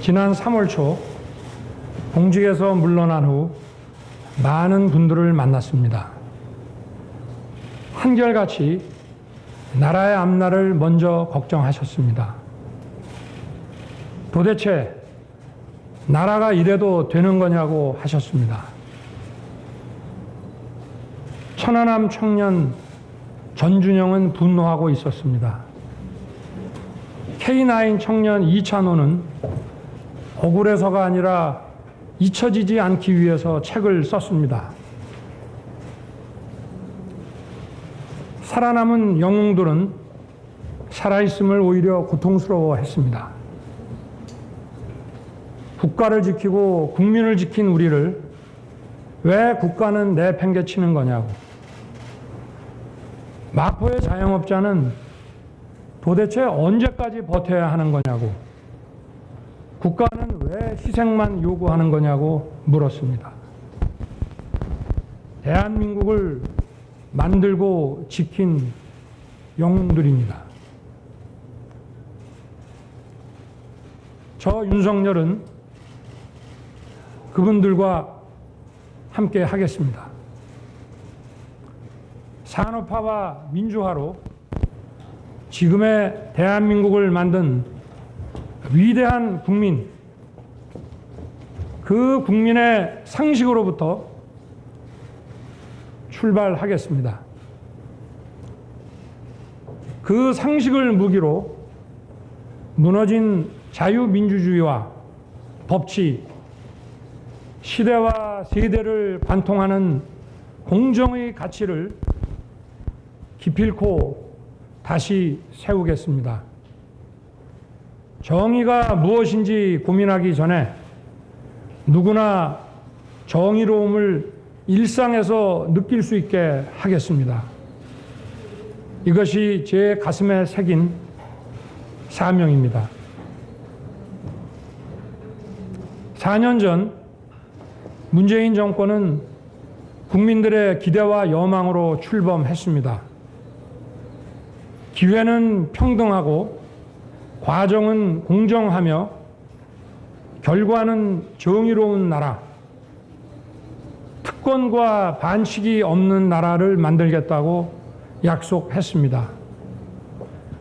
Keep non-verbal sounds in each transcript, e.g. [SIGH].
지난 3월 초 공직에서 물러난 후 많은 분들을 만났습니다. 한결같이 나라의 앞날을 먼저 걱정하셨습니다. 도대체 나라가 이래도 되는 거냐고 하셨습니다. 천안함 청년 전준영은 분노하고 있었습니다. K9 청년 이찬호는 억울해서가 아니라 잊혀지지 않기 위해서 책을 썼습니다. 살아남은 영웅들은 살아있음을 오히려 고통스러워 했습니다. 국가를 지키고 국민을 지킨 우리를 왜 국가는 내팽개치는 거냐고. 마포의 자영업자는 도대체 언제까지 버텨야 하는 거냐고. 국가는 왜 희생만 요구하는 거냐고 물었습니다. 대한민국을 만들고 지킨 영웅들입니다. 저 윤석열은 그분들과 함께 하겠습니다. 산업화와 민주화로 지금의 대한민국을 만든 위대한 국민, 그 국민의 상식으로부터 출발하겠습니다. 그 상식을 무기로 무너진 자유민주주의와 법치, 시대와 세대를 관통하는 공정의 가치를 기필코 다시 세우겠습니다. 정의가 무엇인지 고민하기 전에 누구나 정의로움을 일상에서 느낄 수 있게 하겠습니다. 이것이 제 가슴에 새긴 사명입니다. 4년 전 문재인 정권은 국민들의 기대와 여망으로 출범했습니다. 기회는 평등하고 과정은 공정하며 결과는 정의로운 나라, 특권과 반칙이 없는 나라를 만들겠다고 약속했습니다.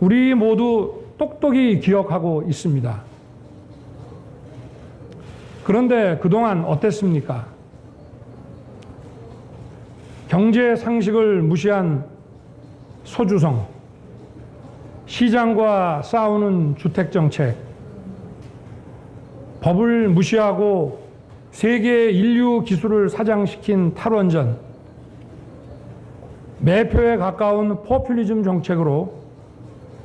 우리 모두 똑똑히 기억하고 있습니다. 그런데 그동안 어땠습니까? 경제 상식을 무시한 소주성, 시장과 싸우는 주택 정책, 법을 무시하고 세계 인류 기술을 사장시킨 탈원전, 매표에 가까운 포퓰리즘 정책으로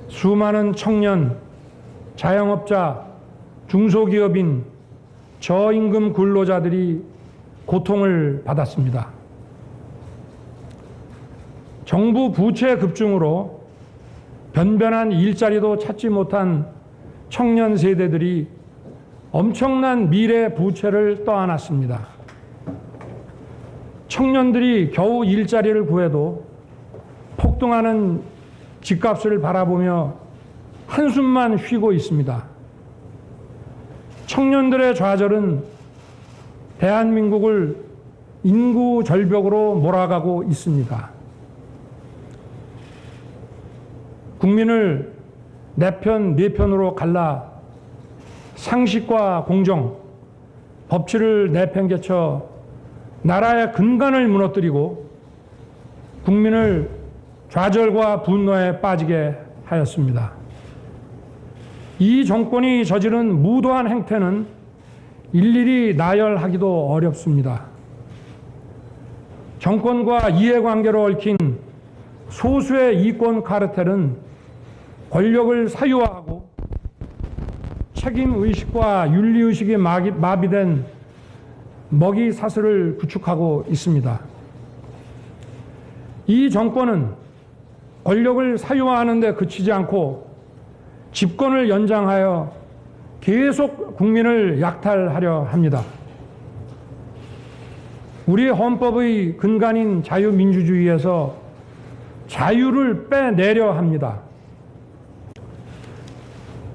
수많은 청년, 자영업자, 중소기업인, 저임금 근로자들이 고통을 받았습니다. 정부 부채 급증으로 변변한 일자리도 찾지 못한 청년 세대들이 엄청난 미래 부채를 떠안았습니다. 청년들이 겨우 일자리를 구해도 폭등하는 집값을 바라보며 한숨만 쉬고 있습니다. 청년들의 좌절은 대한민국을 인구 절벽으로 몰아가고 있습니다. 국민을 내 편, 네 편으로 갈라 상식과 공정, 법치를 내팽개쳐 나라의 근간을 무너뜨리고 국민을 좌절과 분노에 빠지게 하였습니다. 이 정권이 저지른 무도한 행태는 일일이 나열하기도 어렵습니다. 정권과 이해관계로 얽힌 소수의 이권 카르텔은 권력을 사유화하고 책임 의식과 윤리 의식이 마비, 마비된 먹이 사슬을 구축하고 있습니다. 이 정권은 권력을 사유화하는 데 그치지 않고 집권을 연장하여 계속 국민을 약탈하려 합니다. 우리 헌법의 근간인 자유민주주의에서 자유를 빼내려 합니다.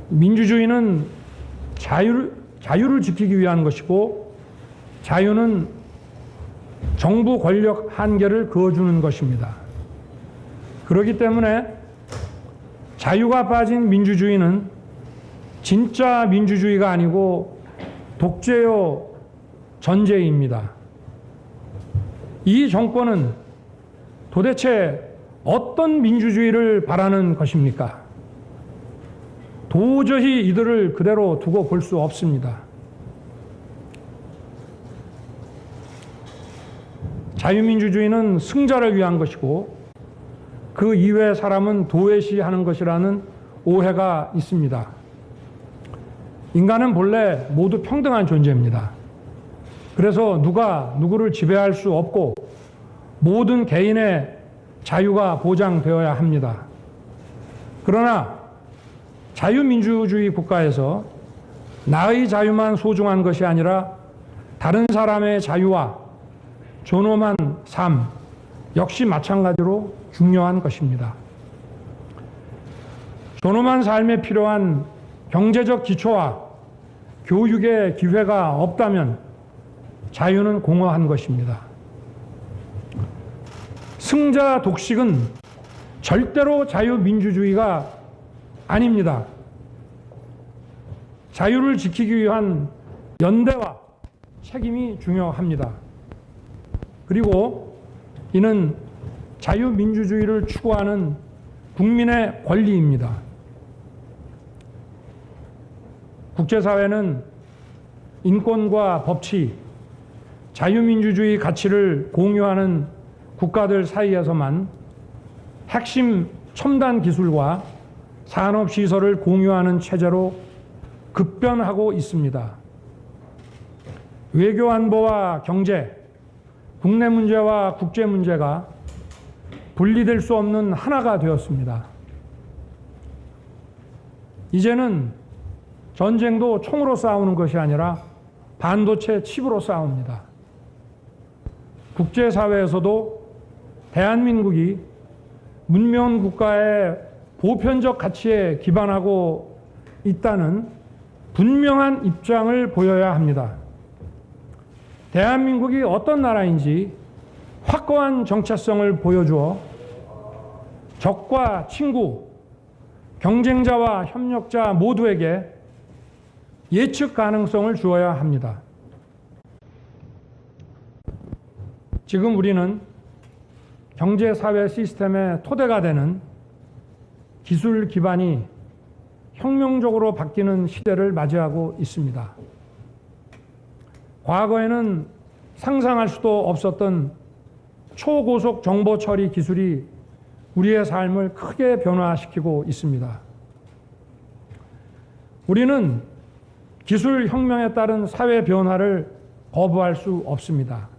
민주주의는 자유를, 자유를 지키기 위한 것이고 자유는 정부 권력 한계를 그어주는 것입니다. 그렇기 때문에 자유가 빠진 민주주의는 진짜 민주주의가 아니고 독재요 전제입니다. 이 정권은 도대체 어떤 민주주의를 바라는 것입니까? 도저히 이들을 그대로 두고 볼 수 없습니다. 자유민주주의는 승자를 위한 것이고 그 이외의 사람은 도외시하는 것이라는 오해가 있습니다. 인간은 본래 모두 평등한 존재입니다. 그래서 누가 누구를 지배할 수 없고 모든 개인의 자유가 보장되어야 합니다. 그러나 자유민주주의 국가에서 나의 자유만 소중한 것이 아니라 다른 사람의 자유와 존엄한 삶 역시 마찬가지로 중요한 것입니다. 존엄한 삶에 필요한 경제적 기초와 교육의 기회가 없다면 자유는 공허한 것입니다. 승자 독식은 절대로 자유민주주의가 아닙니다. 자유를 지키기 위한 연대와 책임이 중요합니다. 그리고 이는 자유민주주의를 추구하는 국민의 권리입니다. 국제사회는 인권과 법치, 자유민주주의 가치를 공유하는 국가들 사이에서만 핵심 첨단 기술과 산업 시설을 공유하는 체제로 급변하고 있습니다. 외교 안보와 경제, 국내 문제와 국제 문제가 분리될 수 없는 하나가 되었습니다. 이제는 전쟁도 총으로 싸우는 것이 아니라 반도체 칩으로 싸웁니다. 국제사회에서도 대한민국이 문명 국가의 보편적 가치에 기반하고 있다는 분명한 입장을 보여야 합니다. 대한민국이 어떤 나라인지 확고한 정체성을 보여주어 적과 친구, 경쟁자와 협력자 모두에게 예측 가능성을 주어야 합니다. 지금 우리는 경제 사회 시스템의 토대가 되는 기술 기반이 혁명적으로 바뀌는 시대를 맞이하고 있습니다. 과거에는 상상할 수도 없었던 초고속 정보 처리 기술이 우리의 삶을 크게 변화시키고 있습니다. 우리는 기술 혁명에 따른 사회 변화를 거부할 수 없습니다.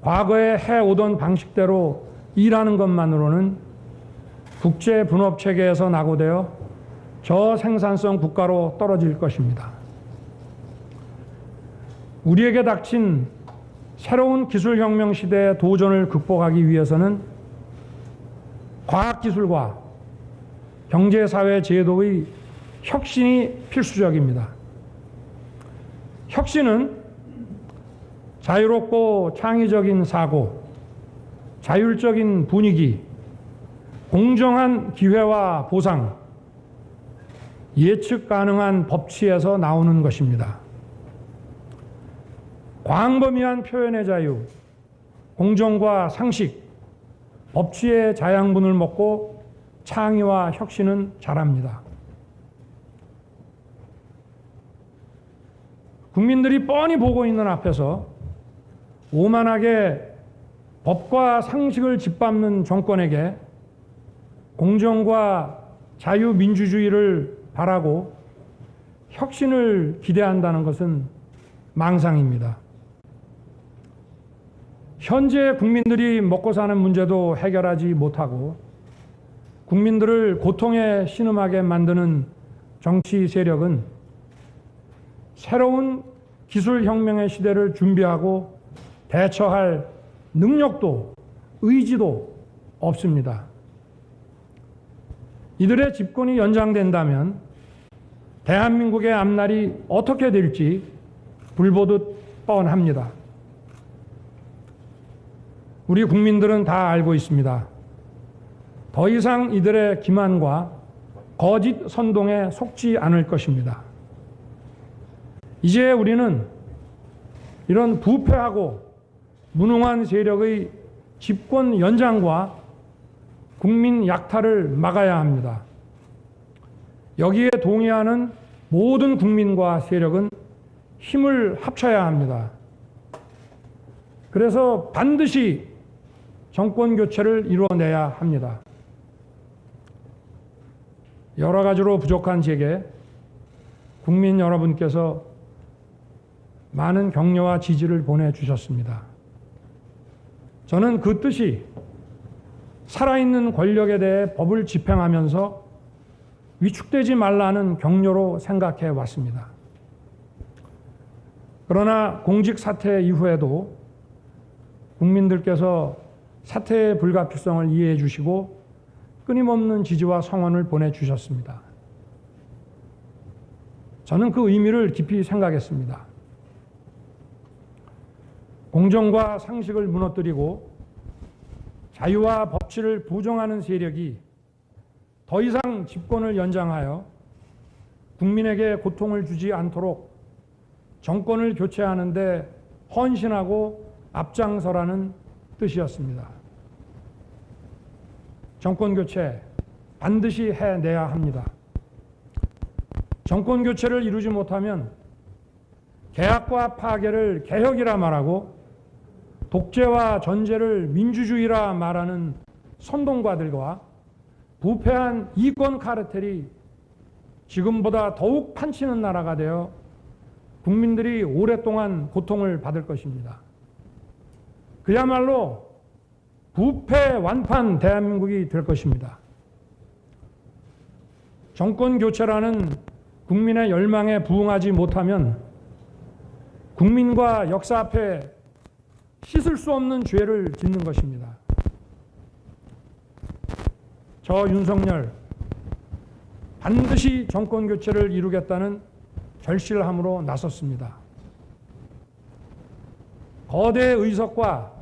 과거에 해오던 방식대로 일하는 것만으로는 국제 분업 체계에서 낙오되어 저생산성 국가로 떨어질 것입니다. 우리에게 닥친 새로운 기술혁명 시대의 도전을 극복하기 위해서는 과학기술과 경제사회 제도의 혁신이 필수적입니다. 혁신은 자유롭고 창의적인 사고, 자율적인 분위기, 공정한 기회와 보상, 예측 가능한 법치에서 나오는 것입니다. 광범위한 표현의 자유, 공정과 상식, 법치의 자양분을 먹고 창의와 혁신은 잘합니다. 국민들이 뻔히 보고 있는 앞에서 오만하게 법과 상식을 짓밟는 정권에게 공정과 자유민주주의를 바라고 혁신을 기대한다는 것은 망상입니다. 현재 국민들이 먹고 사는 문제도 해결하지 못하고 국민들을 고통에 신음하게 만드는 정치 세력은 새로운 기술 혁명의 시대를 준비하고 대처할 능력도 의지도 없습니다. 이들의 집권이 연장된다면 대한민국의 앞날이 어떻게 될지 불보듯 뻔합니다. 우리 국민들은 다 알고 있습니다. 더 이상 이들의 기만과 거짓 선동에 속지 않을 것입니다. 이제 우리는 이런 부패하고 무능한 세력의 집권 연장과 국민 약탈을 막아야 합니다. 여기에 동의하는 모든 국민과 세력은 힘을 합쳐야 합니다. 그래서 반드시 정권 교체를 이루어내야 합니다. 여러 가지로 부족한 제게 국민 여러분께서 많은 격려와 지지를 보내주셨습니다. 저는 그 뜻이 살아있는 권력에 대해 법을 집행하면서 위축되지 말라는 격려로 생각해 왔습니다. 그러나 공직 사퇴 이후에도 국민들께서 사퇴의 불가피성을 이해해 주시고 끊임없는 지지와 성원을 보내주셨습니다. 저는 그 의미를 깊이 생각했습니다. 공정과 상식을 무너뜨리고 자유와 법치를 부정하는 세력이 더 이상 집권을 연장하여 국민에게 고통을 주지 않도록 정권을 교체하는데 헌신하고 앞장서라는 뜻이었습니다. 정권 교체 반드시 해내야 합니다. 정권 교체를 이루지 못하면 개혁과 파괴를 개혁이라 말하고 독재와 전제를 민주주의라 말하는 선동가들과 부패한 이권 카르텔이 지금보다 더욱 판치는 나라가 되어 국민들이 오랫동안 고통을 받을 것입니다. 그야말로 부패 완판 대한민국이 될 것입니다. 정권 교체라는 국민의 열망에 부응하지 못하면 국민과 역사 앞에 씻을 수 없는 죄를 짓는 것입니다. 저 윤석열 반드시 정권 교체를 이루겠다는 절실함으로 나섰습니다. 거대 의석과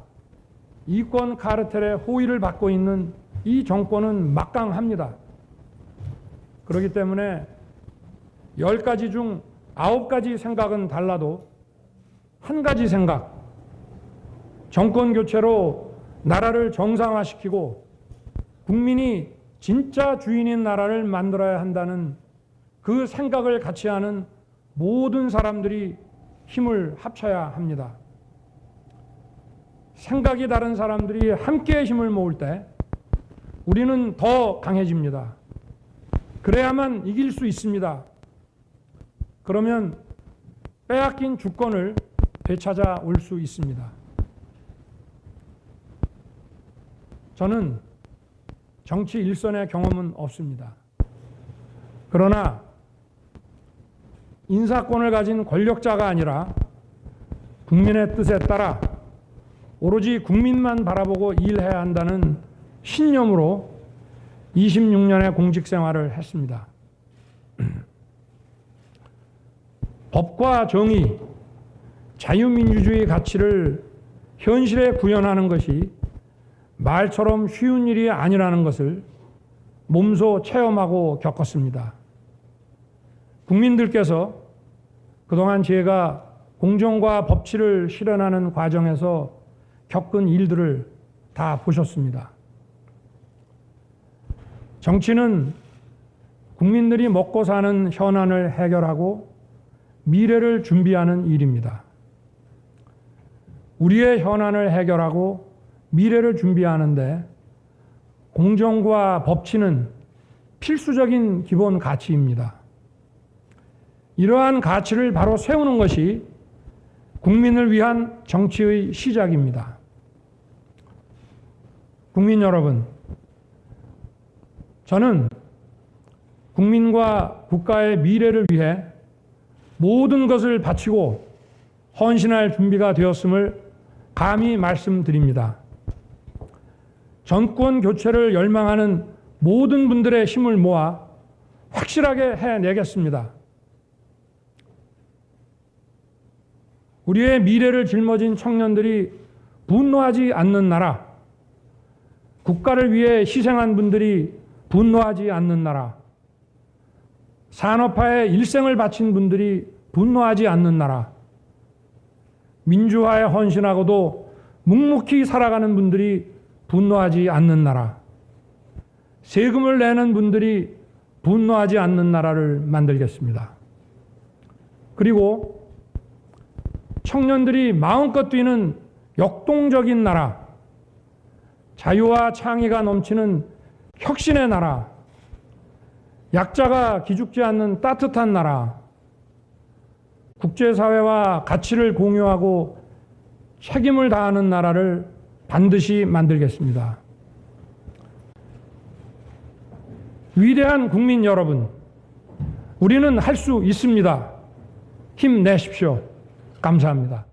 이권 카르텔의 호의를 받고 있는 이 정권은 막강합니다. 그렇기 때문에 열 가지 중 아홉 가지 생각은 달라도 한 가지 생각, 정권 교체로 나라를 정상화시키고 국민이 진짜 주인인 나라를 만들어야 한다는 그 생각을 같이 하는 모든 사람들이 힘을 합쳐야 합니다. 생각이 다른 사람들이 함께 힘을 모을 때 우리는 더 강해집니다. 그래야만 이길 수 있습니다. 그러면 빼앗긴 주권을 되찾아 올 수 있습니다. 저는 정치 일선의 경험은 없습니다. 그러나 인사권을 가진 권력자가 아니라 국민의 뜻에 따라 오로지 국민만 바라보고 일해야 한다는 신념으로 26년의 공직 생활을 했습니다. [CLEARS THROAT] 법과 정의, 자유민주주의 가치를 현실에 구현하는 것이 말처럼 쉬운 일이 아니라는 것을 몸소 체험하고 겪었습니다. 국민들께서 그동안 제가 공정과 법치를 실현하는 과정에서 겪은 일들을 다 보셨습니다. 정치는 국민들이 먹고 사는 현안을 해결하고 미래를 준비하는 일입니다. 우리의 현안을 해결하고 미래를 준비하는데 공정과 법치는 필수적인 기본 가치입니다. 이러한 가치를 바로 세우는 것이 국민을 위한 정치의 시작입니다. 국민 여러분, 저는 국민과 국가의 미래를 위해 모든 것을 바치고 헌신할 준비가 되었음을 감히 말씀드립니다. 정권 교체를 열망하는 모든 분들의 힘을 모아 확실하게 해내겠습니다. 우리의 미래를 짊어진 청년들이 분노하지 않는 나라, 국가를 위해 희생한 분들이 분노하지 않는 나라, 산업화에 일생을 바친 분들이 분노하지 않는 나라, 민주화에 헌신하고도 묵묵히 살아가는 분들이 분노하지 않는 나라, 세금을 내는 분들이 분노하지 않는 나라를 만들겠습니다. 그리고 청년들이 마음껏 뛰는 역동적인 나라, 자유와 창의가 넘치는 혁신의 나라, 약자가 기죽지 않는 따뜻한 나라, 국제사회와 가치를 공유하고 책임을 다하는 나라를 반드시 만들겠습니다. 위대한 국민 여러분, 우리는 할 수 있습니다. 힘내십시오. 감사합니다.